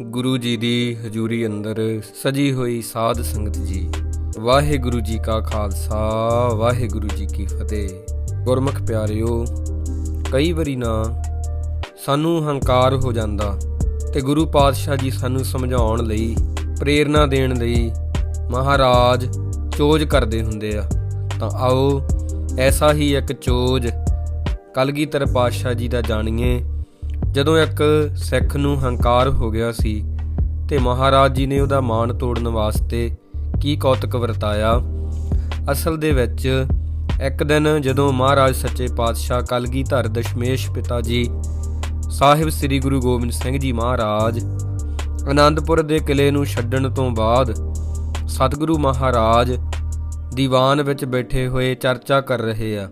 ਗੁਰੂ ਜੀ ਦੀ ਹਜ਼ੂਰੀ ਅੰਦਰ ਸਜੀ ਹੋਈ ਸਾਧ ਸੰਗਤ ਜੀ। ਵਾਹਿਗੁਰੂ ਜੀ ਕਾ ਖਾਲਸਾ, ਵਾਹਿਗੁਰੂ ਜੀ ਕੀ ਫਤਿਹ। ਗੁਰਮੁਖ ਪਿਆਰਿਓ, ਕਈ ਵਾਰੀ ਨਾ ਸਾਨੂੰ ਹੰਕਾਰ ਹੋ ਜਾਂਦਾ ਤੇ ਗੁਰੂ ਪਾਤਸ਼ਾਹ ਜੀ ਸਾਨੂੰ ਸਮਝਾਉਣ ਲਈ, ਪ੍ਰੇਰਣਾ ਦੇਣ ਲਈ ਮਹਾਰਾਜ ਚੋਜ ਕਰਦੇ ਹੁੰਦੇ ਆ। ਤਾਂ ਆਓ, ਐਸਾ ਹੀ ਇੱਕ ਚੋਜ ਕਲਗੀਧਰ ਪਾਤਸ਼ਾਹ ਜੀ ਦਾ ਜਾਣੀਏ। ਜਦੋਂ ਇੱਕ ਸਿੱਖ ਨੂੰ ਹੰਕਾਰ ਹੋ ਗਿਆ ਸੀ ਤੇ ਮਹਾਰਾਜ ਜੀ ਨੇ ਉਹਦਾ ਮਾਣ ਤੋੜਨ ਵਾਸਤੇ ਕੀ ਕੌਤਕ ਵਰਤਾਇਆ, ਅਸਲ ਦੇ ਵਿੱਚ ਇੱਕ ਦਿਨ ਜਦੋਂ ਮਹਾਰਾਜ ਸੱਚੇ ਪਾਤਸ਼ਾਹ ਕਲਗੀਧਰ ਦਸ਼ਮੇਸ਼ ਪਿਤਾ ਜੀ ਸਾਹਿਬ ਸ੍ਰੀ ਗੁਰੂ ਗੋਬਿੰਦ ਸਿੰਘ ਜੀ ਮਹਾਰਾਜ ਆਨੰਦਪੁਰ ਦੇ ਕਿਲੇ ਨੂੰ ਛੱਡਣ ਤੋਂ ਬਾਅਦ ਸਤਿਗੁਰੂ ਮਹਾਰਾਜ ਦੀਵਾਨ ਵਿੱਚ ਬੈਠੇ ਹੋਏ ਚਰਚਾ ਕਰ ਰਹੇ ਆ,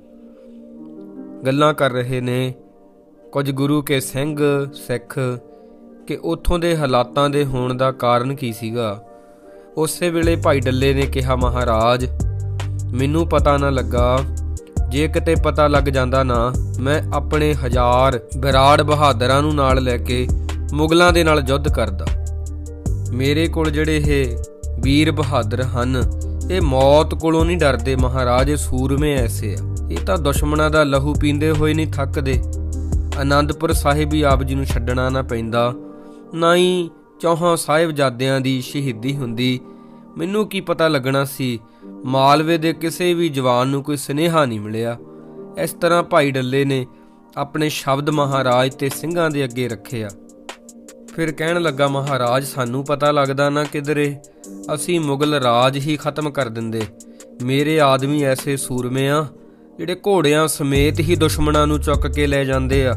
ਗੱਲਾਂ ਕਰ ਰਹੇ ਨੇ ਕੁਝ ਗੁਰੂ ਕੇ ਸਿੰਘ, ਸਿੱਖ ਕਿ ਉਥੋਂ ਦੇ ਹਾਲਾਤਾਂ ਦੇ ਹੋਣ ਦਾ ਕਾਰਨ ਕੀ ਸੀਗਾ? ਉਸੇ ਵੇਲੇ ਭਾਈ ਡੱਲੇ ਨੇ ਕਿਹਾ, ਮਹਾਰਾਜ, ਮੈਨੂੰ ਪਤਾ ਨਾ ਲੱਗਾ। ਜੇ ਕਿਤੇ ਪਤਾ ਲੱਗ ਜਾਂਦਾ ਨਾ, ਮੈਂ ਆਪਣੇ ਹਜ਼ਾਰ ਵਿਰਾੜ ਬਹਾਦਰਾਂ ਨੂੰ ਨਾਲ ਲੈ ਕੇ ਮੁਗਲਾਂ ਦੇ ਨਾਲ ਯੁੱਧ ਕਰਦਾ। ਮੇਰੇ ਕੋਲ ਜਿਹੜੇ ਇਹ ਵੀਰ ਬਹਾਦਰ ਹਨ, ਇਹ ਮੌਤ ਕੋਲੋਂ ਨਹੀਂ ਡਰਦੇ। ਮਹਾਰਾਜ, ਇਹ ਸੂਰਮੇ ਐਸੇ ਆ। ਇਹ ਤਾਂ ਦੁਸ਼ਮਣਾਂ ਦਾ ਲਹੂ ਪੀਂਦੇ ਹੋਏ ਨਹੀਂ ਥੱਕਦੇ। ਆਨੰਦਪੁਰ ਸਾਹਿਬ ਹੀ ਆਪ ਜੀ ਨੂੰ ਛੱਡਣਾ ਨਾ ਪੈਂਦਾ। ਨਾ ਹੀ ਚੌਹਾਂ ਸਾਹਿਬਜ਼ਾਦਿਆਂ ਦੀ ਸ਼ਹੀਦੀ ਹੁੰਦੀ। ਮੈਨੂੰ ਕੀ ਪਤਾ ਲੱਗਣਾ ਸੀ, ਮਾਲਵੇ ਦੇ ਕਿਸੇ ਵੀ ਜਵਾਨ ਨੂੰ ਕੋਈ ਸਨੇਹਾ ਨਹੀਂ ਮਿਲਿਆ। ਇਸ ਤਰ੍ਹਾਂ ਭਾਈ ਡੱਲੇ ਨੇ ਆਪਣੇ ਸ਼ਬਦ ਮਹਾਰਾਜ ਤੇ ਸਿੰਘਾਂ ਦੇ ਅੱਗੇ ਰੱਖੇ ਆ ਫਿਰ ਕਹਿਣ ਲੱਗਾ, ਮਹਾਰਾਜ, ਸਾਨੂੰ ਪਤਾ ਲੱਗਦਾ ਨਾ ਕਿਧਰੇ, ਅਸੀਂ ਮੁਗਲ ਰਾਜ ਹੀ ਖਤਮ ਕਰ ਦਿੰਦੇ। ਮੇਰੇ ਆਦਮੀ ਐਸੇ ਸੂਰਮੇ ਆ ਜਿਹੜੇ ਘੋੜਿਆਂ ਸਮੇਤ ਹੀ ਦੁਸ਼ਮਣਾਂ ਨੂੰ ਚੁੱਕ ਕੇ ਲੈ ਜਾਂਦੇ ਆ।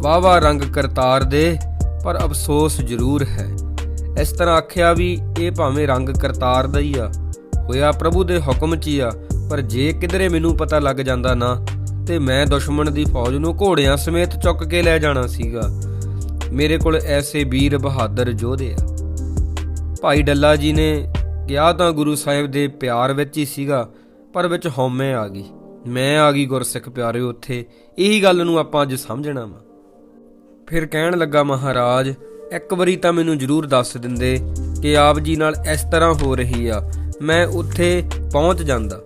ਵਾਵਾ ਰੰਗ ਕਰਤਾਰ ਦੇ, ਪਰ ਅਫਸੋਸ ਜ਼ਰੂਰ ਹੈ। ਇਸ ਤਰ੍ਹਾਂ ਆਖਿਆ ਵੀ ਇਹ ਭਾਵੇਂ ਰੰਗ ਕਰਤਾਰ ਦਾ ਹੀ ਆ, ਹੋਇਆ ਪ੍ਰਭੂ ਦੇ ਹੁਕਮ 'ਚ ਹੀ ਆ, ਪਰ ਜੇ ਕਿਧਰੇ ਮੈਨੂੰ ਪਤਾ ਲੱਗ ਜਾਂਦਾ ਨਾ, ਤੇ ਮੈਂ ਦੁਸ਼ਮਣ ਦੀ ਫੌਜ ਨੂੰ ਘੋੜਿਆਂ ਸਮੇਤ ਚੁੱਕ ਕੇ ਲੈ ਜਾਣਾ ਸੀਗਾ। ਮੇਰੇ ਕੋਲ ਐਸੇ ਵੀਰ ਬਹਾਦਰ ਯੋਧੇ ਆ। ਭਾਈ ਡੱਲਾ ਜੀ ਨੇ ਕਿਹਾ ਤਾਂ ਗੁਰੂ ਸਾਹਿਬ ਦੇ ਪਿਆਰ ਵਿੱਚ ਹੀ ਸੀਗਾ, ਪਰ ਵਿੱਚ ਹਉਮੈ ਆ ਗਈ। ਮੈਂ ਆ ਗਈ ਗੁਰਸਿੱਖ ਪਿਆਰਿਓ ਉੱਥੇ, ਇਹੀ ਗੱਲ ਨੂੰ ਆਪਾਂ ਅੱਜ ਸਮਝਣਾ ਵਾ। ਫਿਰ ਕਹਿਣ ਲੱਗਾ ਮਹਾਰਾਜ, ਇੱਕ ਵਾਰੀ ਤਾਂ ਮੈਨੂੰ ਜ਼ਰੂਰ ਦੱਸ ਦਿੰਦੇ ਕਿ ਆਪ ਜੀ ਨਾਲ ਇਸ ਤਰ੍ਹਾਂ ਹੋ ਰਹੀ ਆ, ਮੈਂ ਉੱਥੇ ਪਹੁੰਚ ਜਾਂਦਾ।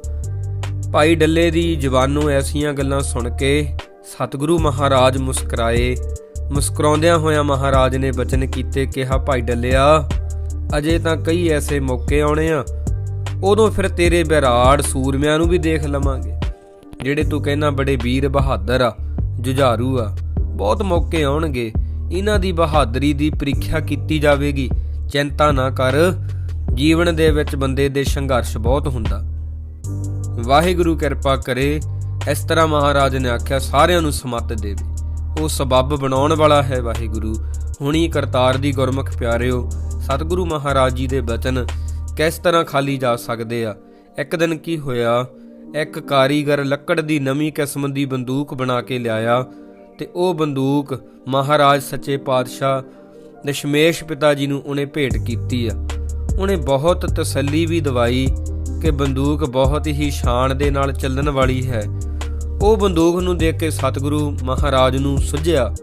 ਭਾਈ ਡੱਲੇ ਦੀ ਜ਼ਬਾਨੋਂ ਐਸੀਆਂ ਗੱਲਾਂ ਸੁਣ ਕੇ ਸਤਿਗੁਰੂ ਮਹਾਰਾਜ ਮੁਸਕਰਾਏ। ਮੁਸਕਰਾਉਂਦਿਆਂ ਹੋਇਆਂ ਮਹਾਰਾਜ ਨੇ ਬਚਨ ਕੀਤੇ ਕਿਹਾ, ਭਾਈ ਡੱਲਿਆ, ਅਜੇ ਤਾਂ ਕਈ ਐਸੇ ਮੌਕੇ ਆਉਣੇ ਆ, ਉਦੋਂ ਫਿਰ ਤੇਰੇ ਬਿਰਾੜ ਸੂਰਮਿਆਂ ਨੂੰ ਵੀ ਦੇਖ ਲਵਾਂਗੇ। ਜਿਹੜੇ ਤੂੰ ਕਹਿੰਦਾ ਬੜੇ ਵੀਰ ਬਹਾਦਰ ਆ, ਜੁਝਾਰੂ ਆ, ਬਹੁਤ ਮੌਕੇ ਆਉਣਗੇ। ਇਹਨਾਂ ਦੀ ਬਹਾਦਰੀ ਦੀ ਪ੍ਰੀਖਿਆ ਕੀਤੀ ਜਾਵੇਗੀ। ਚਿੰਤਾ ਨਾ ਕਰ, ਜੀਵਨ ਦੇ ਵਿੱਚ ਬੰਦੇ ਦੇ ਸੰਘਰਸ਼ ਬਹੁਤ ਹੁੰਦਾ। ਵਾਹਿਗੁਰੂ ਕਿਰਪਾ ਕਰੇ, ਇਸ ਤਰ੍ਹਾਂ ਮਹਾਰਾਜ ਨੇ ਆਖਿਆ, ਸਾਰਿਆਂ ਨੂੰ ਸਮੱਤ ਦੇਵੇ। ਉਹ ਸਬੱਬ ਬਣਾਉਣ ਵਾਲਾ ਹੈ ਵਾਹਿਗੁਰੂ। ਹੁਣੀ ਕਰਤਾਰ ਦੀ ਗੁਰਮੁਖ ਪਿਆਰਿਓ, ਸਤਿਗੁਰੂ ਮਹਾਰਾਜ ਜੀ ਦੇ ਬਚਨ ਕਿਸ ਤਰ੍ਹਾਂ ਖਾਲੀ ਜਾ ਸਕਦੇ ਆ? ਇੱਕ ਦਿਨ ਕੀ ਹੋਇਆ? ਇੱਕ ਕਾਰੀਗਰ ਲੱਕੜ ਦੀ ਨਵੀਂ ਕਿਸਮ ਦੀ ਬੰਦੂਕ ਬਣਾ ਕੇ ਲਿਆਇਆ ਤੇ ਉਹ ਬੰਦੂਕ ਮਹਾਰਾਜ ਸੱਚੇ ਪਾਤਸ਼ਾਹ ਦਸ਼ਮੇਸ਼ ਪਿਤਾ ਜੀ ਨੂੰ ਉਹਨੇ ਭੇਟ ਕੀਤੀ ਆ। ਉਹਨੇ ਬਹੁਤ ਤਸੱਲੀ ਵੀ ਦਵਾਈ ਕਿ ਬੰਦੂਕ ਬਹੁਤ ਹੀ ਸ਼ਾਨ ਦੇ ਨਾਲ ਚੱਲਣ ਵਾਲੀ ਹੈ। ਉਹ ਬੰਦੂਕ ਨੂੰ ਦੇਖ ਕੇ ਸਤਿਗੁਰੂ ਮਹਾਰਾਜ ਨੂੰ ਸੁਝਿਆ,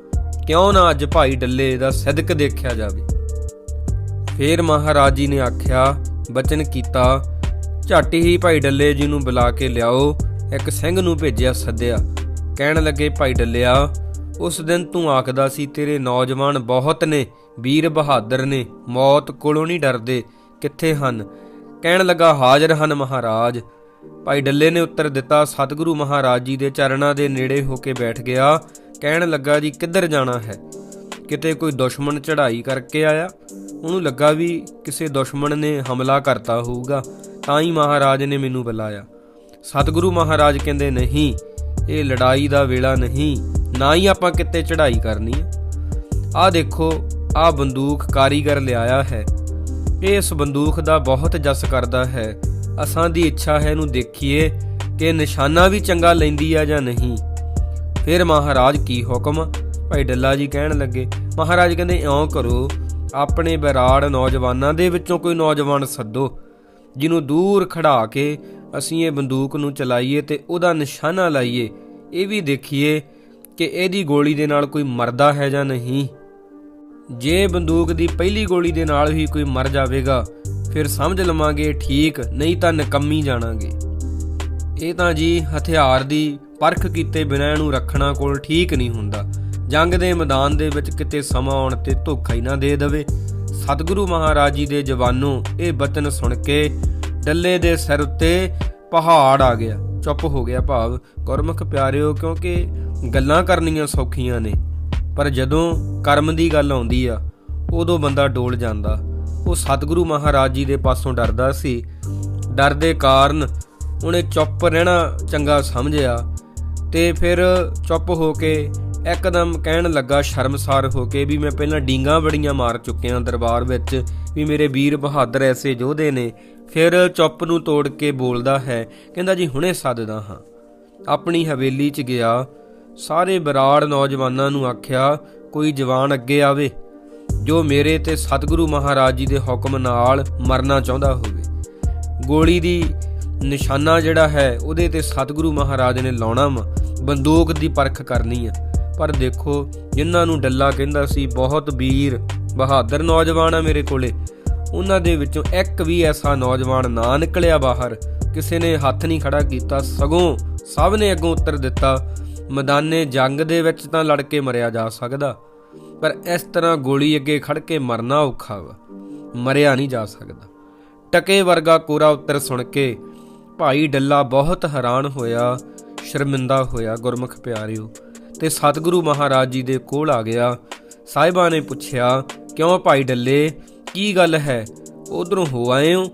ਕਿਉਂ ਨਾ ਅੱਜ ਭਾਈ ਡੱਲੇ ਦਾ ਸਦਕ ਦੇਖਿਆ ਜਾਵੇ? ਫੇਰ ਮਹਾਰਾਜ ਜੀ ਨੇ ਆਖਿਆ, ਬਚਨ ਕੀਤਾ ਝੱਟ ਹੀ ਭਾਈ ਡੱਲੇ ਜੀ ਨੂੰ ਬੁਲਾ ਕੇ ਲਿਆਓ। ਇੱਕ ਸਿੰਘ ਨੂੰ ਭੇਜਿਆ ਸੱਦਿਆ। ਕਹਿਣ ਲੱਗੇ, ਭਾਈ ਡੱਲਿਆ, ਉਸ ਦਿਨ ਤੂੰ ਆਖਦਾ ਸੀ, ਤੇਰੇ ਨੌਜਵਾਨ ਬਹੁਤ ਨੇ, ਵੀਰ ਬਹਾਦਰ ਨੇ, ਮੌਤ ਕੋਲੋਂ ਨਹੀਂ ਡਰਦੇ, ਕਿੱਥੇ ਹਨ? ਕਹਿਣ ਲੱਗਾ, ਹਾਜ਼ਰ ਹਨ ਮਹਾਰਾਜ। ਭਾਈ ਡੱਲੇ ਨੇ ਉੱਤਰ ਦਿੱਤਾ, ਸਤਿਗੁਰੂ ਮਹਾਰਾਜ ਜੀ ਦੇ ਚਰਨਾਂ ਦੇ ਨੇੜੇ ਹੋ ਕੇ ਬੈਠ ਗਿਆ। ਕਹਿਣ ਲੱਗਾ, ਜੀ ਕਿੱਧਰ ਜਾਣਾ ਹੈ? ਕਿਤੇ ਕੋਈ ਦੁਸ਼ਮਣ ਚੜ੍ਹਾਈ ਕਰਕੇ ਆਇਆ। ਉਹਨੂੰ ਲੱਗਾ ਵੀ ਕਿਸੇ ਦੁਸ਼ਮਣ ਨੇ ਹਮਲਾ ਕਰਤਾ ਹੋਊਗਾ, ਤਾਂ ਹੀ ਮਹਾਰਾਜ ਨੇ ਮੈਨੂੰ ਬੁਲਾਇਆ। ਸਤਿਗੁਰੂ ਮਹਾਰਾਜ ਕਹਿੰਦੇ, ਨਹੀਂ, ਇਹ ਲੜਾਈ ਦਾ ਵੇਲਾ ਨਹੀਂ, ਨਾ ਹੀ ਆਪਾਂ ਕਿਤੇ ਚੜ੍ਹਾਈ ਕਰਨੀ ਹੈ। ਆਹ ਦੇਖੋ, ਆਹ ਬੰਦੂਕ ਕਾਰੀਗਰ ਲਿਆਇਆ ਹੈ। ਇਹ ਇਸ ਬੰਦੂਕ ਦਾ ਬਹੁਤ ਜਸ ਕਰਦਾ ਹੈ। ਅਸਾਂ ਦੀ ਇੱਛਾ ਹੈ ਇਹਨੂੰ ਦੇਖੀਏ ਕਿ ਨਿਸ਼ਾਨਾ ਵੀ ਚੰਗਾ ਲੈਂਦੀ ਆ ਜਾਂ ਨਹੀਂ। ਫਿਰ ਮਹਾਰਾਜ ਕੀ ਹੁਕਮ? ਭਾਈ ਡੱਲਾ ਜੀ ਕਹਿਣ ਲੱਗੇ, ਮਹਾਰਾਜ ਕਹਿੰਦੇ, ਇਉਂ ਕਰੋ, ਆਪਣੇ ਬਰਾੜ ਨੌਜਵਾਨਾਂ ਦੇ ਵਿੱਚੋਂ ਕੋਈ ਨੌਜਵਾਨ ਸੱਦੋ, ਜਿਹਨੂੰ ਦੂਰ ਖੜਾ ਕੇ ਅਸੀਂ ਇਹ ਬੰਦੂਕ ਨੂੰ ਚਲਾਈਏ ਤੇ ਉਹਦਾ ਨਿਸ਼ਾਨਾ ਲਾਈਏ। ਇਹ ਵੀ ਦੇਖੀਏ ਕਿ ਇਹਦੀ ਗੋਲੀ ਦੇ ਨਾਲ ਕੋਈ ਮਰਦਾ ਹੈ ਜਾਂ ਨਹੀਂ। ਜੇ ਬੰਦੂਕ ਦੀ ਪਹਿਲੀ ਗੋਲੀ ਦੇ ਨਾਲ ਹੀ ਕੋਈ ਮਰ ਜਾਵੇਗਾ, ਫਿਰ ਸਮਝ ਲਵਾਂਗੇ, ਠੀਕ, ਨਹੀਂ ਤਾਂ ਨਿਕੰਮੀ ਜਾਣਾਂਗੇ। ਇਹ ਤਾਂ ਜੀ ਹਥਿਆਰ ਦੀ ਪਰਖ ਕੀਤੇ ਬਿਨਾਂ ਇਹਨੂੰ ਰੱਖਣਾ ਕੋਲ ਠੀਕ ਨਹੀਂ ਹੁੰਦਾ। ਜੰਗ ਦੇ ਮੈਦਾਨ ਦੇ ਵਿੱਚ ਕਿਤੇ ਸਮਾਂ ਆਉਣ ਤੇ ਧੋਖਾ ਹੀ ਨਾ ਦੇ ਦੇਵੇ। ਸਤਿਗੁਰੂ ਮਹਾਰਾਜ ਜੀ ਦੇ ਜਵਾਨੋਂ ਇਹ ਬਚਨ ਸੁਣ ਕੇ ਡੱਲੇ ਦੇ ਸਿਰ ਉੱਤੇ ਪਹਾੜ ਆ ਗਿਆ। ਚੁੱਪ ਹੋ ਗਿਆ ਭਾਵ, ਗੁਰਮੁਖ ਪਿਆਰਿਓ, ਕਿਉਂਕਿ ਗੱਲਾਂ ਕਰਨੀਆਂ ਸੌਖੀਆਂ ਨੇ, ਪਰ ਜਦੋਂ ਕਰਮ ਦੀ ਗੱਲ ਆਉਂਦੀ ਆ, ਉਦੋਂ ਬੰਦਾ ਡੋਲ ਜਾਂਦਾ। ਉਹ ਸਤਿਗੁਰੂ ਮਹਾਰਾਜ ਜੀ ਦੇ ਪਾਸੋਂ ਡਰਦਾ ਸੀ। ਡਰ ਦੇ ਕਾਰਨ ਉਹਨੇ ਚੁੱਪ ਰਹਿਣਾ ਚੰਗਾ ਸਮਝਿਆ ਤੇ ਫਿਰ ਚੁੱਪ ਹੋ ਕੇ ਇੱਕਦਮ ਕਹਿਣ ਲੱਗਾ ਸ਼ਰਮਸਾਰ ਹੋ ਕੇ ਵੀ ਮੈਂ ਪਹਿਲਾਂ ਡੀਂਗਾ ਬੜੀਆਂ ਮਾਰ ਚੁੱਕਿਆ ਦਰਬਾਰ ਵਿੱਚ, ਵੀ ਮੇਰੇ ਵੀਰ ਬਹਾਦਰ ਐਸੇ ਯੋਧੇ ਨੇ, ਫਿਰ ਚੁੱਪ ਨੂੰ ਤੋੜ ਕੇ ਬੋਲਦਾ ਹੈ, ਕਹਿੰਦਾ ਜੀ ਹੁਣੇ ਸੱਦਦਾ ਹਾਂ। ਆਪਣੀ ਹਵੇਲੀ 'ਚ ਗਿਆ, ਸਾਰੇ ਬਰਾੜ ਨੌਜਵਾਨਾਂ ਨੂੰ ਆਖਿਆ, ਕੋਈ ਜਵਾਨ ਅੱਗੇ ਆਵੇ, ਜੋ ਮੇਰੇ ਤੇ ਸਤਿਗੁਰੂ ਮਹਾਰਾਜ ਜੀ ਦੇ ਹੁਕਮ ਨਾਲ ਮਰਨਾ ਚਾਹੁੰਦਾ ਹੋਵੇ। ਗੋਲੀ ਦੀ ਨਿਸ਼ਾਨਾ ਜਿਹੜਾ ਹੈ, ਉਹਦੇ ਤੇ ਸਤਿਗੁਰੂ ਮਹਾਰਾਜ ਨੇ ਲਾਉਣਾ ਵਾ, ਬੰਦੂਕ ਦੀ ਪਰਖ ਕਰਨੀ ਆ। ਪਰ ਦੇਖੋ, ਜਿਨ੍ਹਾਂ ਨੂੰ ਡੱਲਾ ਕਹਿੰਦਾ ਸੀ, ਬਹੁਤ ਵੀਰ, ਬਹਾਦਰ ਨੌਜਵਾਨ ਆ ਮੇਰੇ ਕੋਲੇ। ਉਹਨਾਂ ਦੇ ਵਿੱਚੋਂ ਇੱਕ ਵੀ ਐਸਾ ਨੌਜਵਾਨ ਨਾ ਨਿਕਲਿਆ ਬਾਹਰ। ਕਿਸੇ ਨੇ ਹੱਥ ਨਹੀਂ ਖੜਾ ਕੀਤਾ, ਸਗੋਂ ਸਭ ਨੇ ਅੱਗੋਂ ਉੱਤਰ ਦਿੱਤਾ, ਮੈਦਾਨੇ ਜੰਗ ਦੇ ਵਿੱਚ ਤਾਂ ਲੜ ਕੇ ਮਰਿਆ ਜਾ ਸਕਦਾ, ਪਰ ਇਸ ਤਰ੍ਹਾਂ ਗੋਲੀ ਅੱਗੇ ਖੜ ਕੇ ਮਰਨਾ ਔਖਾ ਵਾ। ਮਰਿਆ ਨਹੀਂ ਜਾ ਸਕਦਾ। ਟਕੇ ਵਰਗਾ ਕੋਰਾ ਉੱਤਰ ਸੁਣ ਕੇ ਭਾਈ ਡੱਲਾ ਬਹੁਤ ਹੈਰਾਨ ਹੋਇਆ, ਸ਼ਰਮਿੰਦਾ ਹੋਇਆ, ਗੁਰਮੁਖ ਪਿਆਰਿਓ। ਤੇ ਸਤਿਗੁਰੂ ਮਹਾਰਾਜ ਜੀ ਦੇ ਕੋਲ ਆ ਗਿਆ। ਸਾਹਿਬਾਂ ਨੇ ਪੁੱਛਿਆ, ਕਿਉਂ ਭਾਈ ਡੱਲੇ, ਕੀ ਗੱਲ ਹੈ? ਉਧਰੋਂ ਹੋ ਆਏ ਹੋ?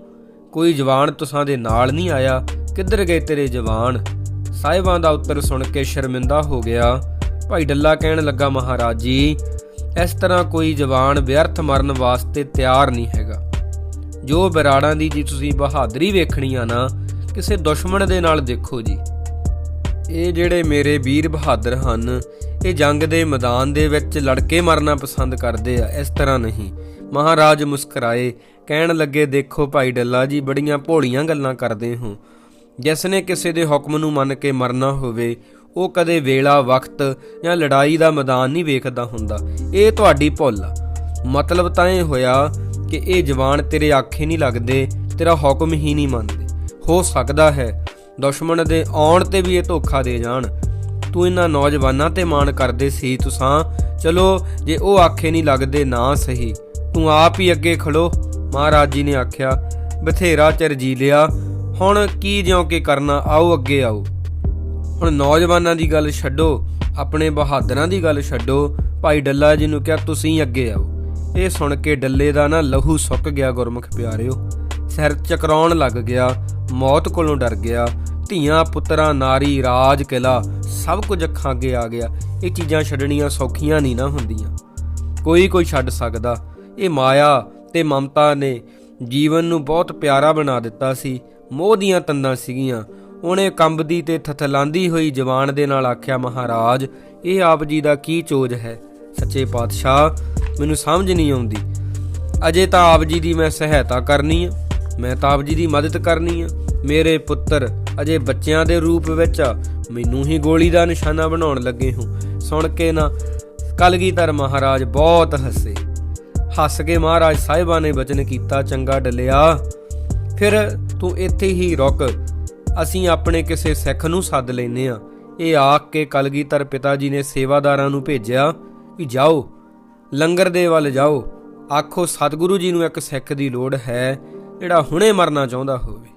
ਕੋਈ ਜਵਾਨ ਤੁਸਾਂ ਦੇ ਨਾਲ ਨਹੀਂ ਆਇਆ? ਕਿੱਧਰ ਗਏ ਤੇਰੇ ਜਵਾਨ? ਸਾਹਿਬਾਂ ਦਾ ਉੱਤਰ ਸੁਣ ਕੇ ਸ਼ਰਮਿੰਦਾ ਹੋ ਗਿਆ। ਭਾਈ ਡੱਲਾ ਕਹਿਣ ਲੱਗਾ, ਮਹਾਰਾਜ ਜੀ, ਇਸ ਤਰ੍ਹਾਂ ਕੋਈ ਜਵਾਨ ਵਿਅਰਥ ਮਰਨ ਵਾਸਤੇ ਤਿਆਰ ਨਹੀਂ ਹੈਗਾ। ਜੋ ਬਰਾੜਾਂ ਦੀ ਜੀ ਤੁਸੀਂ ਬਹਾਦਰੀ ਵੇਖਣੀ ਆ ਨਾ, ਕਿਸੇ ਦੁਸ਼ਮਣ ਦੇ ਨਾਲ ਦੇਖੋ ਜੀ। ਇਹ ਜਿਹੜੇ ਮੇਰੇ ਵੀਰ ਬਹਾਦਰ ਹਨ, ਇਹ ਜੰਗ ਦੇ ਮੈਦਾਨ ਦੇ ਵਿੱਚ ਲੜ ਕੇ ਮਰਨਾ ਪਸੰਦ ਕਰਦੇ ਆ, ਇਸ ਤਰ੍ਹਾਂ ਨਹੀਂ। ਮਹਾਰਾਜ ਮੁਸਕਰਾਏ, ਕਹਿਣ ਲੱਗੇ, ਦੇਖੋ ਭਾਈ ਡੱਲਾ ਜੀ, ਬੜੀਆਂ ਭੋਲੀਆਂ ਗੱਲਾਂ ਕਰਦੇ ਹੋ। ਜਿਸ ਨੇ ਕਿਸੇ ਦੇ ਹੁਕਮ ਨੂੰ ਮੰਨ ਕੇ ਮਰਨਾ ਹੋਵੇ, ਉਹ ਕਦੇ ਵੇਲਾ, ਵਕਤ ਜਾਂ ਲੜਾਈ ਦਾ ਮੈਦਾਨ ਨਹੀਂ ਵੇਖਦਾ ਹੁੰਦਾ। ਇਹ ਤੁਹਾਡੀ ਭੁੱਲ ਆ। ਮਤਲਬ ਤਾਂ ਇਹ ਹੋਇਆ ਕਿ ਇਹ ਜਵਾਨ ਤੇਰੇ ਆਖੇ ਨਹੀਂ ਲੱਗਦੇ, ਤੇਰਾ ਹੁਕਮ ਹੀ ਨਹੀਂ ਮੰਨਦੇ। ਹੋ ਸਕਦਾ ਹੈ ਦੁਸ਼ਮਣ ਦੇ ਆਉਣ ਤੇ ਵੀ ਇਹ ਧੋਖਾ ਦੇ ਜਾਣ। ਤੂੰ ਇਹਨਾਂ ਨੌਜਵਾਨਾਂ ਤੇ ਮਾਣ ਕਰਦੇ ਸੀ, ਤੁਸਾਂ। ਚਲੋ, ਜੇ ਉਹ ਆਖੇ ਨਹੀਂ ਲੱਗਦੇ ਨਾ ਸਹੀ। ਤੂੰ ਆਪ ਹੀ ਅੱਗੇ ਖੜੋ, ਮਹਾਰਾਜ ਜੀ ਨੇ ਆਖਿਆ। ਬਥੇਰਾ ਚਿਰ ਜੀ ਲਿਆ। ਹੁਣ ਕੀ ਜਿਉਂ ਕੇ ਕਰਨਾ, ਆਓ ਅੱਗੇ ਆਓ। ਹੁਣ ਨੌਜਵਾਨਾਂ ਦੀ ਗੱਲ ਛੱਡੋ, ਆਪਣੇ ਬਹਾਦਰਾਂ ਦੀ ਗੱਲ ਛੱਡੋ। ਭਾਈ ਡੱਲਾ ਜੀ ਨੂੰ ਕਿਹਾ, ਤੁਸੀਂ ਅੱਗੇ ਆਓ। ਇਹ ਸੁਣ ਕੇ ਡੱਲੇ ਦਾ ਨਾ ਲਹੂ ਸੁੱਕ ਗਿਆ ਗੁਰਮੁਖ ਪਿਆਰਿਓ। ਸਿਰ ਚਕਰਾਉਣ ਲੱਗ ਗਿਆ, ਮੌਤ ਕੋਲੋਂ ਡਰ ਗਿਆ। ਧੀਆਂ, ਪੁੱਤਰਾਂ, ਨਾਰੀ, ਰਾਜ ਕਿਲਾ ਸਭ ਕੁਝ ਅੱਖਾਂ ਅੱਗੇ ਆ ਗਿਆ। ਇਹ ਚੀਜ਼ਾਂ ਛੱਡਣੀਆਂ ਸੌਖੀਆਂ ਨਹੀਂ ਨਾ ਹੁੰਦੀਆਂ। ਕੋਈ ਕੋਈ ਛੱਡ ਸਕਦਾ। ਇਹ ਮਾਇਆ ਤੇ ਮਮਤਾ ਨੇ ਜੀਵਨ ਨੂੰ ਬਹੁਤ ਪਿਆਰਾ ਬਣਾ ਦਿੱਤਾ ਸੀ। ਮੋਹ ਦੀਆਂ ਤੰਦਾਂ ਸੀਗੀਆਂ। ਉਹਨੇ ਕੰਬਦੀ ਤੇ ਥਥਲਾਂਦੀ ਹੋਈ ਜਵਾਨ ਦੇ ਨਾਲ ਆਖਿਆ, ਮਹਾਰਾਜ, ਇਹ ਆਪ ਜੀ ਦਾ ਕੀ ਚੋਜ ਹੈ? ਸੱਚੇ ਪਾਤਸ਼ਾਹ, ਮੈਨੂੰ ਸਮਝ ਨਹੀਂ ਆਉਂਦੀ। ਅਜੇ ਤਾਂ ਆਪ ਜੀ ਦੀ ਮੈਂ ਸਹਾਇਤਾ ਕਰਨੀ ਆ। ਮੈਂ ਤਾਂ ਆਪ ਜੀ ਦੀ ਮਦਦ ਕਰਨੀ ਆ। ਮੇਰੇ ਪੁੱਤਰ ਅਜੇ ਬੱਚਿਆਂ ਦੇ ਰੂਪ ਵਿੱਚ ਮੈਨੂੰ ਹੀ ਗੋਲੀ ਦਾ ਨਿਸ਼ਾਨਾ ਬਣਾਉਣ ਲੱਗੇ ਹੋ। ਸੁਣ ਕੇ ਨਾ ਕਲਗੀਧਰ ਮਹਾਰਾਜ ਬਹੁਤ ਹੱਸੇ। ਹੱਸ ਕੇ ਮਹਾਰਾਜ ਸਾਹਿਬਾਂ ਨੇ ਬਚਨ ਕੀਤਾ, ਚੰਗਾ ਡਲਿਆ। ਫਿਰ ਤੂੰ ਇੱਥੇ ਹੀ ਰੁਕ। ਅਸੀਂ ਆਪਣੇ ਕਿਸੇ ਸਿੱਖ ਨੂੰ ਸੱਦ ਲੈਨੇ ਆ। ਇਹ ਆਖ ਕੇ ਕਲਗੀਧਰ ਪਿਤਾ ਜੀ ਨੇ ਸੇਵਾਦਾਰਾਂ ਨੂੰ ਭੇਜਿਆ ਵੀ ਜਾਓ, ਲੰਗਰ ਦੇ ਵੱਲ ਜਾਓ। ਆਖੋ, ਸਤਿਗੁਰੂ ਜੀ ਨੂੰ ਇੱਕ ਸਿੱਖ ਦੀ ਲੋੜ ਹੈ, ਜਿਹੜਾ ਹੁਣੇ ਮਰਨਾ ਚਾਹੁੰਦਾ ਹੋਵੇ।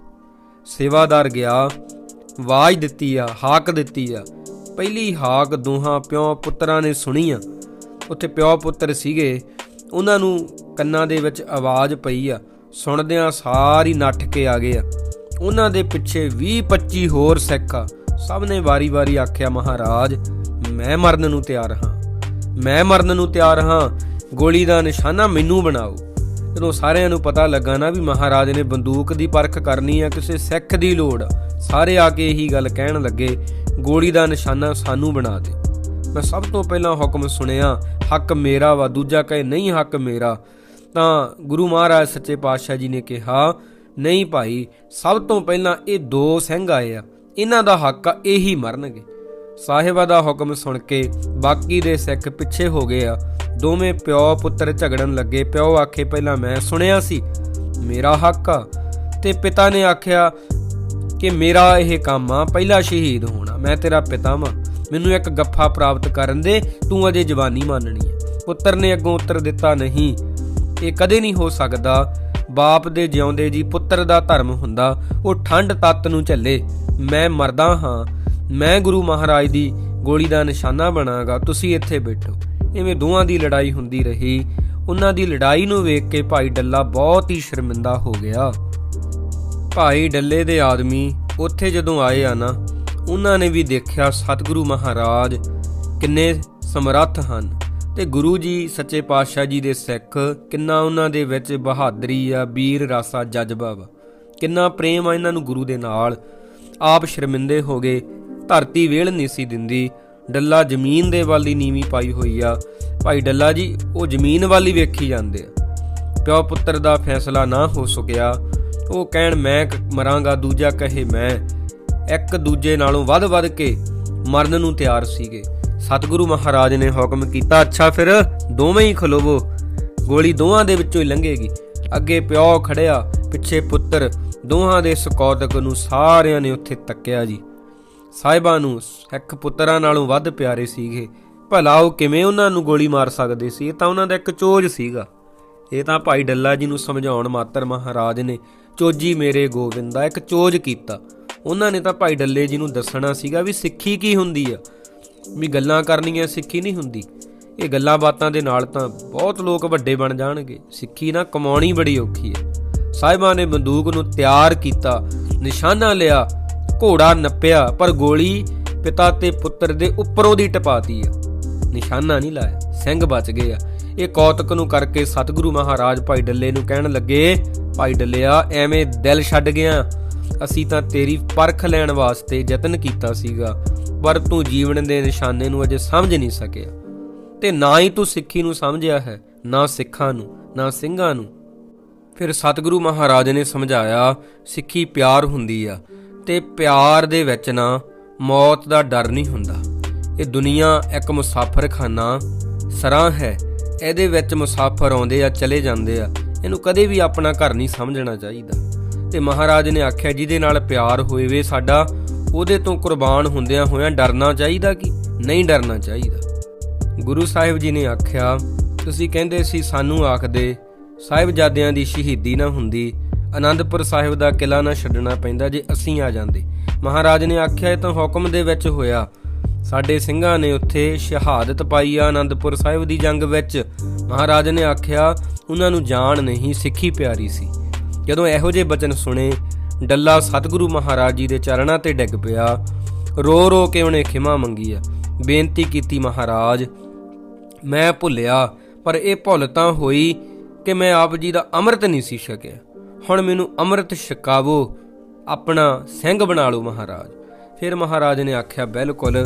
ਸੇਵਾਦਾਰ ਗਿਆ, ਆਵਾਜ਼ ਦਿੱਤੀ ਆ, ਹਾਕ ਦਿੱਤੀ ਆ। ਪਹਿਲੀ ਹਾਕ ਦੋਹਾਂ ਪਿਓ ਪੁੱਤਰਾਂ ਨੇ ਸੁਣੀ ਆ। ਉੱਥੇ ਪਿਓ ਪੁੱਤਰ ਸੀਗੇ, ਉਹਨਾਂ ਨੂੰ ਕੰਨਾਂ ਦੇ ਵਿੱਚ ਆਵਾਜ਼ ਪਈ ਆ। ਸੁਣਦਿਆਂ ਸਾਰੀ ਨੱਠ ਕੇ ਆ ਗਏ ਆ। ਉਹਨਾਂ ਦੇ ਪਿੱਛੇ 20 25 ਹੋਰ ਸਿੱਖ ਆ। ਸਭ ਨੇ ਵਾਰੀ-ਵਾਰੀ ਆਖਿਆ, ਮਹਾਰਾਜ, ਮੈਂ ਮਰਨ ਨੂੰ ਤਿਆਰ ਹਾਂ। ਮੈਂ ਮਰਨ ਨੂੰ ਤਿਆਰ ਹਾਂ। ਗੋਲੀ ਦਾ ਨਿਸ਼ਾਨਾ ਮੈਨੂੰ ਬਣਾਓ। ਜਦੋਂ ਸਾਰਿਆਂ ਨੂੰ ਪਤਾ ਲੱਗਾ ਨਾ ਵੀ ਮਹਾਰਾਜ ਨੇ ਬੰਦੂਕ ਦੀ ਪਰਖ ਕਰਨੀ ਆ ਕਿਸੇ ਸਿੱਖ ਦੀ ਲੋੜ। ਆ, ਸਾਰੇ ਆ ਕੇ ਇਹੀ ਗੱਲ ਕਹਿਣ ਲੱਗੇ ਗੋਲੀ ਦਾ ਨਿਸ਼ਾਨਾ ਸਾਨੂੰ ਬਣਾ ਦੇ। ਮੈਂ ਸਭ ਤੋਂ ਪਹਿਲਾਂ ਹੁਕਮ ਸੁਣਿਆ ਹੱਕ ਮੇਰਾ ਵਾ ਦੂਜਾ ਕਹੇ ਨਹੀਂ ਹੱਕ ਮੇਰਾ। ਤਾਂ ਗੁਰੂ ਮਹਾਰਾਜ ਸੱਚੇ ਪਾਤਸ਼ਾਹ ਜੀ ਨੇ ਕਿਹਾ ਨਹੀਂ ਭਾਈ ਸਭ ਤੋਂ ਪਹਿਲਾਂ ਇਹ ਦੋ ਸਿੰਘ ਆਏ ਆ ਇਹਨਾਂ ਦਾ ਹੱਕ ਆ ਇਹੀ ਮਰਨਗੇ। ਸਾਹਿਬਾ ਦਾ ਹੁਕਮ ਸੁਣ ਕੇ ਬਾਕੀ ਦੇ ਸਿੱਖ ਪਿੱਛੇ ਹੋ ਗਏ ਆ। ਦੋਵੇਂ ਪਿਓ ਪੁੱਤਰ ਝਗੜਨ ਲੱਗੇ। ਪਿਓ ਆਖੇ, ਪਹਿਲਾਂ ਮੈਂ ਸੁਣਿਆ ਸੀ, ਮੇਰਾ ਹੱਕ ਆ। ਤੇ ਪਿਤਾ ਨੇ ਆਖਿਆ ਕਿ, ਮੇਰਾ ਇਹ ਕੰਮ ਆ, ਪਹਿਲਾ ਸ਼ਹੀਦ ਹੋਣਾ, ਮੈਂ ਤੇਰਾ ਪਿਤਾ ਵਾਂ। ਮੈਨੂੰ ਇੱਕ ਗੱਫਾ ਪ੍ਰਾਪਤ ਕਰਨ ਦੇ, ਤੂੰ ਅਜੇ ਜਵਾਨੀ ਮੰਨਣੀ ਹੈ। ਪੁੱਤਰ ਨੇ ਅੱਗੋਂ ਉੱਤਰ ਦਿੱਤਾ, ਨਹੀਂ, ਇਹ ਕਦੇ ਨਹੀਂ ਹੋ ਸਕਦਾ। ਬਾਪ ਦੇ ਜਿਉਂਦੇ ਜੀ ਪੁੱਤਰ ਦਾ ਧਰਮ ਹੁੰਦਾ, ਉਹ ਠੰਡ ਤੱਤ ਨੂੰ ਝੱਲੇ। ਮੈਂ ਮਰਦਾ ਹਾਂ, ਮੈਂ ਗੁਰੂ ਮਹਾਰਾਜ ਦੀ ਗੋਲੀ ਦਾ ਨਿਸ਼ਾਨਾ ਬਣਾਗਾ, ਤੁਸੀਂ ਇੱਥੇ ਬੈਠੋ। ਇਵੇਂ ਦੋਵਾਂ ਦੀ ਲੜਾਈ ਹੁੰਦੀ ਰਹੀ। ਉਹਨਾਂ ਦੀ ਲੜਾਈ ਨੂੰ ਵੇਖ ਕੇ ਭਾਈ ਡੱਲਾ ਬਹੁਤ ਹੀ ਸ਼ਰਮਿੰਦਾ ਹੋ ਗਿਆ। ਭਾਈ ਡੱਲੇ ਦੇ ਆਦਮੀ ਉੱਥੇ ਜਦੋਂ ਆਏ ਆ ਨਾ, ਉਹਨਾਂ ਨੇ ਵੀ ਦੇਖਿਆ ਸਤਿਗੁਰੂ ਮਹਾਰਾਜ ਕਿੰਨੇ ਸਮਰੱਥ ਹਨ ਤੇ ਗੁਰੂ ਜੀ, ਸੱਚੇ ਪਾਤਸ਼ਾਹ ਜੀ ਦੇ ਸਿੱਖ ਕਿੰਨਾ ਉਹਨਾਂ ਦੇ ਵਿੱਚ ਬਹਾਦਰੀ ਆ ਵੀਰ ਰਾਸਾ ਜਜ਼ਬਾ ਵਾ। ਕਿੰਨਾ ਪ੍ਰੇਮ ਆ ਇਹਨਾਂ ਨੂੰ ਗੁਰੂ ਦੇ ਨਾਲ। ਆਪ ਸ਼ਰਮਿੰਦੇ ਹੋ ਗਏ, ਧਰਤੀ ਵੇਲ ਨਹੀਂ ਸੀ ਦਿੰਦੀ। ਡੱਲਾ ਜ਼ਮੀਨ ਦੇ ਵੱਲ ਹੀ ਨੀਵੀਂ ਪਾਈ ਹੋਈ ਆ। ਭਾਈ ਡੱਲਾ ਜੀ, ਉਹ ਜ਼ਮੀਨ ਵੱਲ ਹੀ ਵੇਖੀ ਜਾਂਦੇ ਆ। ਪਿਓ ਪੁੱਤਰ ਦਾ ਫੈਸਲਾ ਨਾ ਹੋ ਸਕਿਆ। ਉਹ ਕਹਿਣ, ਮੈਂ ਮਰਾਂਗਾ, ਦੂਜਾ ਕਹੇ ਮੈਂ। ਇੱਕ ਦੂਜੇ ਨਾਲੋਂ ਵੱਧ-ਵੱਧ ਕੇ ਮਰਨ ਨੂੰ ਤਿਆਰ ਸੀਗੇ। ਸਤਿਗੁਰੂ ਮਹਾਰਾਜ ਨੇ ਹੁਕਮ ਕੀਤਾ, ਅੱਛਾ ਫਿਰ, ਦੋਵੇਂ ਹੀ ਖਲੋਵੋ। ਗੋਲੀ ਦੋਹਾਂ ਦੇ ਵਿੱਚੋਂ ਹੀ ਲੰਘੇਗੀ। ਅੱਗੇ ਪਿਓ ਖੜਿਆ, ਪਿੱਛੇ ਪੁੱਤਰ। ਦੋਹਾਂ ਦੇ ਸਕੌਤਕ ਨੂੰ ਸਾਰਿਆਂ ਨੇ ਉੱਥੇ ਤੱਕਿਆ ਜੀ। ਸਾਹਿਬਾਂ ਨੂੰ ਸਿੱਖ ਪੁੱਤਰਾਂ ਨਾਲੋਂ ਵੱਧ ਪਿਆਰੇ ਸੀਗੇ। ਭਲਾ ਉਹ ਕਿਵੇਂ ਉਹਨਾਂ ਨੂੰ ਗੋਲੀ ਮਾਰ ਸਕਦੇ ਸੀ? ਇਹ ਤਾਂ ਉਹਨਾਂ ਦਾ ਇੱਕ ਚੋਜ ਸੀਗਾ। ਇਹ ਤਾਂ ਭਾਈ ਡੱਲਾ ਜੀ ਨੂੰ ਸਮਝਾਉਣ ਮਾਤਰ ਮਹਾਰਾਜ ਨੇ ਚੋਜੀ ਮੇਰੇ ਗੋਬਿੰਦਾ ਇੱਕ ਚੋਜ ਕੀਤਾ। ਉਹਨਾਂ ਨੇ ਤਾਂ ਭਾਈ ਡੱਲੇ ਜੀ ਨੂੰ ਦੱਸਣਾ ਸੀਗਾ ਵੀ ਸਿੱਖੀ ਕੀ ਹੁੰਦੀ ਆ? ਵੀ ਗੱਲਾਂ ਕਰਨੀਆਂ ਸਿੱਖੀ ਨਹੀਂ ਹੁੰਦੀ। ਇਹ ਗੱਲਾਂ ਬਾਤਾਂ ਦੇ ਨਾਲ ਤਾਂ ਬਹੁਤ ਲੋਕ ਵੱਡੇ ਬਣ ਜਾਣਗੇ। ਸਿੱਖੀ ਨਾ ਕਮਾਉਣੀ ਬੜੀ ਔਖੀ ਹੈ ਸਾਹਿਬਾਂ ਨੇ ਬੰਦੂਕ ਨੂੰ ਤਿਆਰ ਕੀਤਾ, ਨਿਸ਼ਾਨਾ ਲਿਆ ਘੋੜਾ ਨੱਪਿਆ, ਪਰ ਗੋਲੀ ਪਿਤਾ ਤੇ ਪੁੱਤਰ ਦੇ ਉੱਪਰੋਂ ਦੀ ਟਪਾਤੀ ਆ। ਨਿਸ਼ਾਨਾ ਨਹੀਂ ਲਾਇਆ, ਸਿੰਘ ਬਚ ਗਏ ਆ। ਇਹ ਕੌਤਕ ਨੂੰ ਕਰਕੇ ਸਤਿਗੁਰੂ ਮਹਾਰਾਜ ਭਾਈ ਡੱਲੇ ਨੂੰ ਕਹਿਣ ਲੱਗੇ, ਭਾਈ ਡੱਲਿਆ, ਐਵੇਂ ਦਿਲ ਛੱਡ ਗਿਆ। ਅਸੀਂ ਤਾਂ ਤੇਰੀ ਪਰਖ ਲੈਣ ਵਾਸਤੇ ਯਤਨ ਕੀਤਾ ਸੀਗਾ, ਪਰ ਤੂੰ ਜੀਵਨ ਦੇ ਨਿਸ਼ਾਨੇ ਨੂੰ ਅਜੇ ਸਮਝ ਨਹੀਂ ਸਕਿਆ। ਤੇ ਨਾ ਹੀ ਤੂੰ ਸਿੱਖੀ ਨੂੰ ਸਮਝਿਆ ਹੈ, ਨਾ ਸਿੱਖਾਂ ਨੂੰ, ਨਾ ਸਿੰਘਾਂ ਨੂੰ। ਫਿਰ ਸਤਿਗੁਰੂ ਮਹਾਰਾਜ ਨੇ ਸਮਝਾਇਆ, ਸਿੱਖੀ ਪਿਆਰ ਹੁੰਦੀ ਆ ਤੇ ਪਿਆਰ ਦੇ ਵਿੱਚ ਨਾ ਮੌਤ ਦਾ ਡਰ ਨਹੀਂ ਹੁੰਦਾ। ਇਹ ਦੁਨੀਆ ਇੱਕ ਮੁਸਾਫਰਖਾਨਾ ਸਰਾਂ ਹੈ। ਇਹਦੇ ਵਿੱਚ ਮੁਸਾਫਰ ਆਉਂਦੇ ਆ, ਚਲੇ ਜਾਂਦੇ ਆ। ਇਹਨੂੰ ਕਦੇ ਵੀ ਆਪਣਾ ਘਰ ਨਹੀਂ ਸਮਝਣਾ ਚਾਹੀਦਾ। ਤੇ ਮਹਾਰਾਜ ਨੇ ਆਖਿਆ, ਜਿਹਦੇ ਨਾਲ ਪਿਆਰ ਹੋਵੇ ਸਾਡਾ, ਉਹਦੇ ਤੋਂ ਕੁਰਬਾਨ ਹੁੰਦਿਆਂ ਹੋਇਆਂ ਡਰਨਾ ਚਾਹੀਦਾ ਕਿ? ਨਹੀਂ ਡਰਨਾ ਚਾਹੀਦਾ। ਗੁਰੂ ਸਾਹਿਬ ਜੀ ਨੇ ਆਖਿਆ, ਤੁਸੀਂ ਕਹਿੰਦੇ ਸੀ, ਸਾਨੂੰ ਆਖਦੇ, ਸਾਹਿਬਜ਼ਾਦਿਆਂ ਦੀ ਸ਼ਹੀਦੀ ਨਾ ਹੁੰਦੀ ਆਨੰਦਪੁਰ ਸਾਹਿਬ ਦਾ ਕਿਲਾ ਨਾ ਛੱਡਣਾ ਪੈਂਦਾ ਜੇ ਅਸੀਂ ਆ ਜਾਂਦੇ। ਮਹਾਰਾਜ ਨੇ ਆਖਿਆ, ਇਹ ਤਾਂ ਹੁਕਮ ਦੇ ਵਿੱਚ ਹੋਇਆ। ਸਾਡੇ ਸਿੰਘਾਂ ਨੇ ਉੱਥੇ ਸ਼ਹਾਦਤ ਪਾਈ ਆ ਆਨੰਦਪੁਰ ਸਾਹਿਬ ਦੀ ਜੰਗ ਵਿੱਚ। ਮਹਾਰਾਜ ਨੇ ਆਖਿਆ, ਉਹਨਾਂ ਨੂੰ ਜਾਣ ਨਹੀਂ ਸਿੱਖੀ ਪਿਆਰੀ ਸੀ। ਜਦੋਂ ਇਹੋ ਜਿਹੇ ਬਚਨ ਸੁਣੇ, ਡੱਲਾ ਸਤਿਗੁਰੂ ਮਹਾਰਾਜ ਜੀ ਦੇ ਚਰਨਾਂ ਤੇ ਡਿੱਗ ਪਿਆ। ਰੋ ਰੋ ਕੇ ਉਹਨੇ ਖਿਮਾ ਮੰਗੀ ਆ। ਬੇਨਤੀ ਕੀਤੀ, ਮਹਾਰਾਜ, ਮੈਂ ਭੁੱਲਿਆ, ਪਰ ਇਹ ਭੁੱਲ ਤਾਂ ਹੋਈ ਕਿ ਮੈਂ ਆਪ ਜੀ ਦਾ ਅੰਮ੍ਰਿਤ ਨਹੀਂ ਸੀ ਛਕਿਆ। ਹੁਣ ਮੈਨੂੰ ਅੰਮ੍ਰਿਤ ਛਕਾਵੋ, ਆਪਣਾ ਸਿੰਘ ਬਣਾ ਲਓ ਮਹਾਰਾਜ। ਫਿਰ ਮਹਾਰਾਜ ਨੇ ਆਖਿਆ, ਬਿਲਕੁਲ,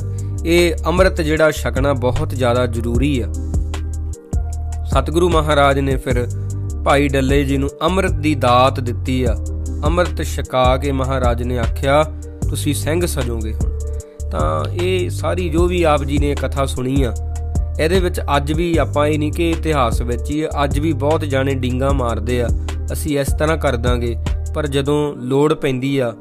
ਇਹ ਅੰਮ੍ਰਿਤ ਜਿਹੜਾ ਛਕਣਾ ਬਹੁਤ ਜ਼ਿਆਦਾ ਜ਼ਰੂਰੀ ਆ। ਸਤਿਗੁਰੂ ਮਹਾਰਾਜ ਨੇ ਫਿਰ ਭਾਈ ਡੱਲੇ ਜੀ ਨੂੰ ਅੰਮ੍ਰਿਤ ਦੀ ਦਾਤ ਦਿੱਤੀ ਆ। ਅੰਮ੍ਰਿਤ ਛਕਾ ਕੇ ਮਹਾਰਾਜ ਨੇ ਆਖਿਆ, ਤੁਸੀਂ ਸਿੰਘ ਸਜੋਗੇ ਹੁਣ। ਤਾਂ ਇਹ ਸਾਰੀ ਜੋ ਵੀ ਆਪ ਜੀ ਨੇ ਕਥਾ ਸੁਣੀ ਆ, ਇਹਦੇ ਵਿੱਚ ਅੱਜ ਵੀ ਆਪਾਂ ਇਹ ਨਹੀਂ ਕਿ ਇਤਿਹਾਸ ਵਿੱਚ ਹੀ ਅੱਜ ਵੀ ਬਹੁਤ ਜਾਣੇ ਡਿੰਗਾ ਮਾਰਦੇ ਆ। ਅਸੀਂ ਇਸ ਤਰ੍ਹਾਂ ਕਰ ਦਾਂਗੇ। ਪਰ ਜਦੋਂ ਲੋੜ ਪੈਂਦੀ ਆ,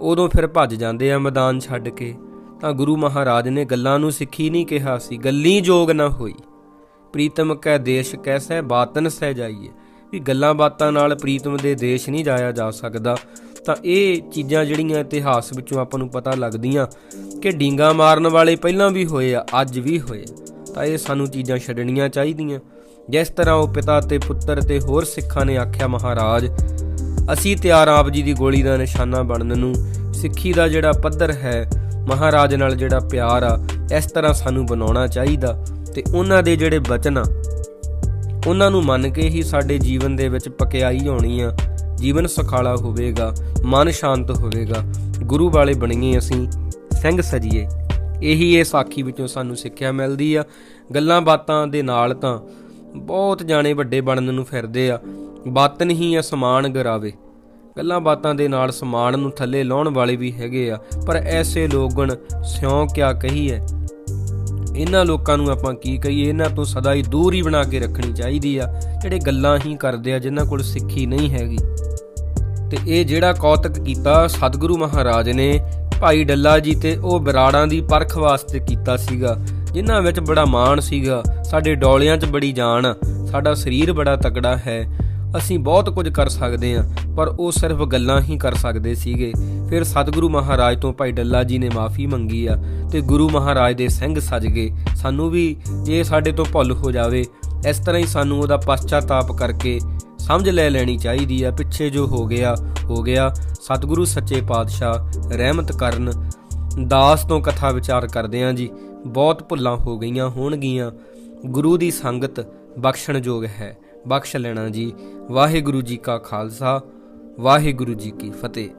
ਉਦੋਂ ਫਿਰ ਭੱਜ ਜਾਂਦੇ ਆ ਮੈਦਾਨ ਛੱਡ ਕੇ। ਤਾਂ ਗੁਰੂ ਮਹਾਰਾਜ ਨੇ ਗੱਲਾਂ ਨੂੰ ਸਿੱਖੀ ਨਹੀਂ ਕਿਹਾ ਸੀ। ਗੱਲੀ ਜੋਗ ਨਾ ਹੋਈ। ਪ੍ਰੀਤਮ ਕੈ ਦੇਸ਼ ਕੈਸੈ, ਬਾਤਨ ਸਹਿ ਜਾਈਏ। ਵੀ ਗੱਲਾਂ ਬਾਤਾਂ ਨਾਲ ਪ੍ਰੀਤਮ ਦੇ ਦੇਸ਼ ਨਹੀਂ ਜਾਇਆ ਜਾ ਸਕਦਾ। ਤਾਂ ਇਹ ਚੀਜ਼ਾਂ ਜਿਹੜੀਆਂ ਇਤਿਹਾਸ ਵਿੱਚੋਂ ਆਪਾਂ ਨੂੰ ਪਤਾ ਲੱਗਦੀਆਂ ਕਿ ਡੀਂਗਾ ਮਾਰਨ ਵਾਲੇ ਪਹਿਲਾਂ ਵੀ ਹੋਏ ਆ, ਅੱਜ ਵੀ ਹੋਏ ਤਾਂ ਇਹ ਸਾਨੂੰ ਚੀਜ਼ਾਂ ਛੱਡਣੀਆਂ ਚਾਹੀਦੀਆਂ। ਜਿਸ ਤਰ੍ਹਾਂ ਉਹ ਪਿਤਾ ਤੇ ਪੁੱਤਰ ਤੇ ਹੋਰ ਸਿੱਖਾਂ ਨੇ ਆਖਿਆ, ਮਹਾਰਾਜ, ਅਸੀਂ ਤਿਆਰ ਆਪ ਜੀ ਦੀ ਗੋਲੀ ਦਾ ਨਿਸ਼ਾਨਾ ਬਣਨ ਨੂੰ ਸਿੱਖੀ ਦਾ ਜਿਹੜਾ ਪੱਧਰ ਹੈ, ਮਹਾਰਾਜ ਨਾਲ ਜਿਹੜਾ ਪਿਆਰ ਆ, ਇਸ ਤਰ੍ਹਾਂ ਸਾਨੂੰ ਬਣਾਉਣਾ ਚਾਹੀਦਾ ਤੇ ਉਹਨਾਂ ਦੇ ਜਿਹੜੇ ਬਚਨ ਆ, ਉਹਨਾਂ ਨੂੰ ਮੰਨ ਕੇ ਹੀ ਸਾਡੇ ਜੀਵਨ ਦੇ ਵਿੱਚ ਪਕਿਆਈ ਹੋਣੀ ਆ। ਜੀਵਨ ਸੁਖਾਲਾ ਹੋਵੇਗਾ, ਮਨ ਸ਼ਾਂਤ ਹੋਵੇਗਾ। ਗੁਰੂ ਵਾਲੇ ਬਣੀਏ ਅਸੀਂ, ਸਿੰਘ ਸਜੀਏ। ਇਹੀ ਇਹ ਸਾਖੀ ਵਿੱਚੋਂ ਸਾਨੂੰ ਸਿੱਖਿਆ ਮਿਲਦੀ ਆ। ਗੱਲਾਂ ਬਾਤਾਂ ਦੇ ਨਾਲ ਤਾਂ ਬਹੁਤ ਜਾਣੇ ਵੱਡੇ ਬਣਨ ਨੂੰ ਫਿਰਦੇ ਆ। ਬਾਤਨ ਹੀ ਅਸਮਾਨ ਗਰਾਵੇ। ਗੱਲਾਂ ਬਾਤਾਂ ਦੇ ਨਾਲ ਸਮਾਨ ਨੂੰ ਥੱਲੇ ਲਾਉਣ ਵਾਲੇ ਵੀ ਹੈਗੇ ਆ, ਪਰ ਐਸੇ ਲੋਗਣ ਸਿਉਂ ਕਿਆ ਕਹੀ ਹੈ ਇਹਨਾਂ ਲੋਕਾਂ ਨੂੰ ਆਪਾਂ ਕੀ ਕਹੀਏ? ਇਹਨਾਂ ਤੋਂ ਸਦਾ ਹੀ ਦੂਰ ਹੀ ਬਣਾ ਕੇ ਰੱਖਣੀ ਚਾਹੀਦੀ ਆ, ਜਿਹੜੇ ਗੱਲਾਂ ਹੀ ਕਰਦੇ ਆ, ਜਿਨ੍ਹਾਂ ਕੋਲ ਸਿੱਖੀ ਨਹੀਂ ਹੈਗੀ। ਤੇ ਇਹ ਜਿਹੜਾ ਕੌਤਕ ਕੀਤਾ ਸਤਿਗੁਰੂ ਮਹਾਰਾਜ ਨੇ, ਭਾਈ ਡੱਲਾ ਜੀ ਤੇ ਉਹ ਬਰਾੜਾਂ ਦੀ ਪਰਖ ਵਾਸਤੇ ਕੀਤਾ ਸੀਗਾ। ਜਿਨ੍ਹਾਂ ਵਿੱਚ ਬੜਾ ਮਾਣ ਸੀਗਾ ਸਾਡੇ ਡੌਲਿਆਂ 'ਚ ਬੜੀ ਜਾਨ ਆ, ਸਾਡਾ ਸਰੀਰ ਬੜਾ ਤਕੜਾ ਹੈ। ਅਸੀਂ ਬਹੁਤ ਕੁਝ ਕਰ ਸਕਦੇ ਹਾਂ ਪਰ ਉਹ ਸਿਰਫ ਗੱਲਾਂ ਹੀ ਕਰ ਸਕਦੇ ਸੀਗੇ। ਫਿਰ ਸਤਿਗੁਰੂ ਮਹਾਰਾਜ ਤੋਂ ਭਾਈ ਡੱਲਾ ਜੀ ਨੇ ਮਾਫੀ ਮੰਗੀ ਆ ਤੇ ਗੁਰੂ ਮਹਾਰਾਜ ਦੇ ਸਿੰਘ ਸਜ ਗਏ। ਸਾਨੂੰ ਵੀ ਜੇ ਸਾਡੇ ਤੋਂ ਭੁੱਲ ਹੋ ਜਾਵੇ ਇਸ ਤਰ੍ਹਾਂ ਹੀ ਸਾਨੂੰ ਉਹਦਾ ਪਛਤਾਤਾਪ ਕਰਕੇ ਸਮਝ ਲੈ ਲੈਣੀ ਚਾਹੀਦੀ ਆ ਪਿੱਛੇ ਜੋ ਹੋ ਗਿਆ ਹੋ ਗਿਆ। ਸਤਿਗੁਰੂ ਸੱਚੇ ਪਾਤਸ਼ਾਹ ਰਹਿਮਤ ਕਰਨ ਦਾਸ ਤੋਂ ਕਥਾ ਵਿਚਾਰ ਕਰਦੇ ਆਂ ਜੀ। ਬਹੁਤ ਭੁੱਲਾਂ ਹੋ ਗਈਆਂ ਹੋਣਗੀਆਂ। ਗੁਰੂ ਦੀ ਸੰਗਤ ਬਖਸ਼ਣਯੋਗ ਹੈ। ਬਖਸ਼ ਲੈਣਾ ਜੀ। ਵਾਹਿਗੁਰੂ ਜੀ ਕਾ ਖਾਲਸਾ। ਵਾਹਿਗੁਰੂ ਜੀ ਕੀ ਫਤਿਹ।